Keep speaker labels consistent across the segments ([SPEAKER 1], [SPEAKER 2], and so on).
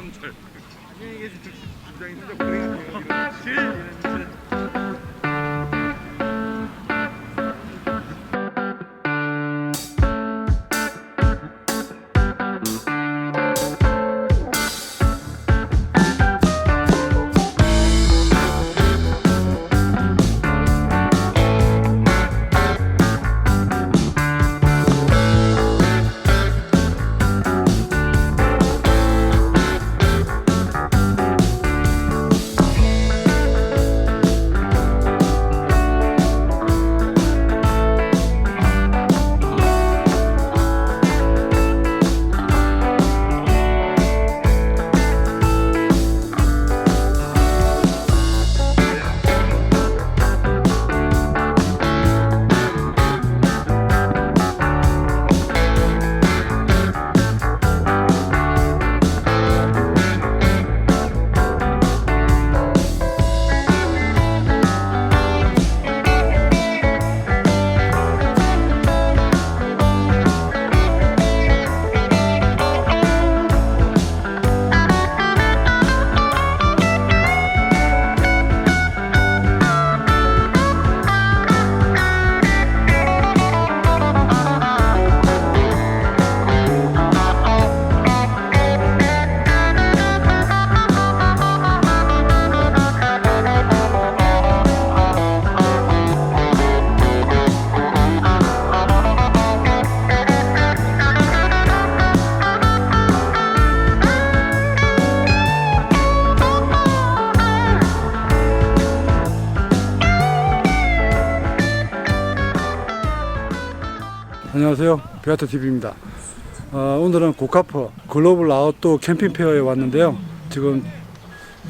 [SPEAKER 1] 경찰. 안녕히 계십시오. 부장이 진짜. 제일
[SPEAKER 2] 안녕하세요. 베아타 TV입니다. 어, 오늘은 고카퍼 글로벌 아웃도어 캠핑 페어에 왔는데요. 지금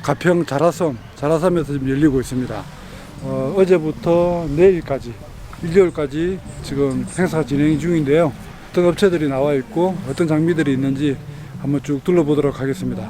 [SPEAKER 2] 가평 자라섬, 자라섬에서 지금 열리고 있습니다. 어, 어제부터 내일까지, 일요일까지 지금 행사가 진행 중인데요. 어떤 업체들이 나와 있고 어떤 장비들이 있는지 한번 쭉 둘러보도록 하겠습니다.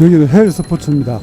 [SPEAKER 2] 여기는 헬 스포츠입니다.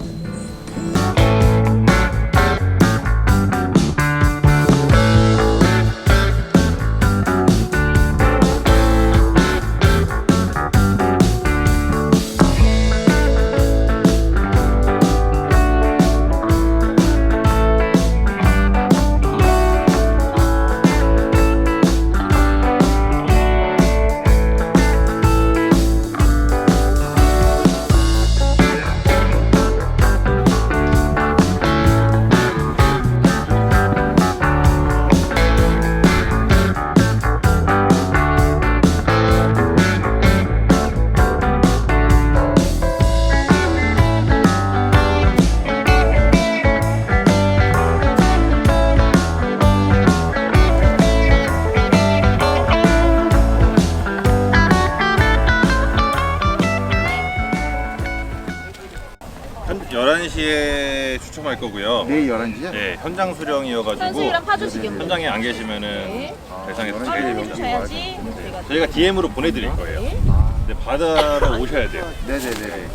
[SPEAKER 1] 11시에 추첨할 거고요.
[SPEAKER 3] 내일 11시요?
[SPEAKER 1] 네, 현장 수령이어가지고
[SPEAKER 4] 현수이랑 파주시겠네요.
[SPEAKER 1] 현장에 안 계시면은
[SPEAKER 4] 네.
[SPEAKER 1] 대상에서
[SPEAKER 4] 빨리
[SPEAKER 1] 제일
[SPEAKER 4] 해주셔야지 저희가
[SPEAKER 1] 저희가 DM으로 보내드릴 거예요. 근데 받으러 오셔야 돼요.
[SPEAKER 3] 네네네.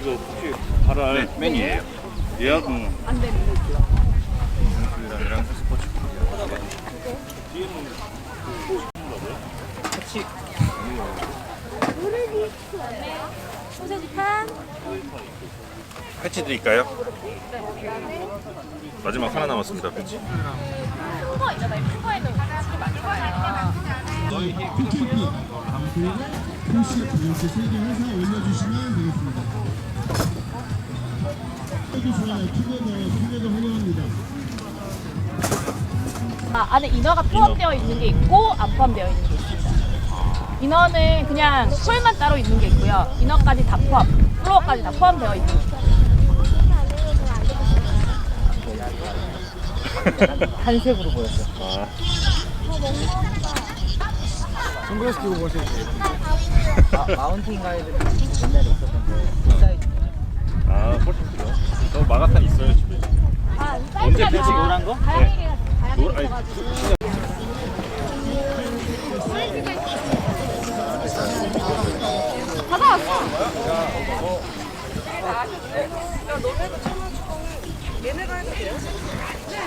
[SPEAKER 1] 이거 혹시 받을 네, 메뉴예요. 예약 음.
[SPEAKER 4] 안 되는 거죠.
[SPEAKER 1] 이랑 스포츠.
[SPEAKER 4] 소세지 판.
[SPEAKER 1] 패치 드릴까요? 마지막 하나 남았습니다. 패치.
[SPEAKER 4] 아, 안에 인어가 포함되어 있는 게 있고 안 포함되어 있는 게 있습니다. 인어는 그냥 풀만 따로 있는 게 있고요. 인어까지 다 포함, 플로어까지 다 포함되어 있는 게 있어요.
[SPEAKER 3] 한색으로 보였어.
[SPEAKER 1] 아.
[SPEAKER 2] 선글라스 끼고 보셔야 돼요.
[SPEAKER 3] 마운틴 가이드 옛날에 있었던데 사이즈.
[SPEAKER 1] 필요. 저 마가탄 있어요 집에.
[SPEAKER 4] 아,
[SPEAKER 1] 언제 피치 노란 거?
[SPEAKER 4] 네.
[SPEAKER 1] 노 아니.
[SPEAKER 5] 받아왔어. 얘네가 해도 돼요? 네.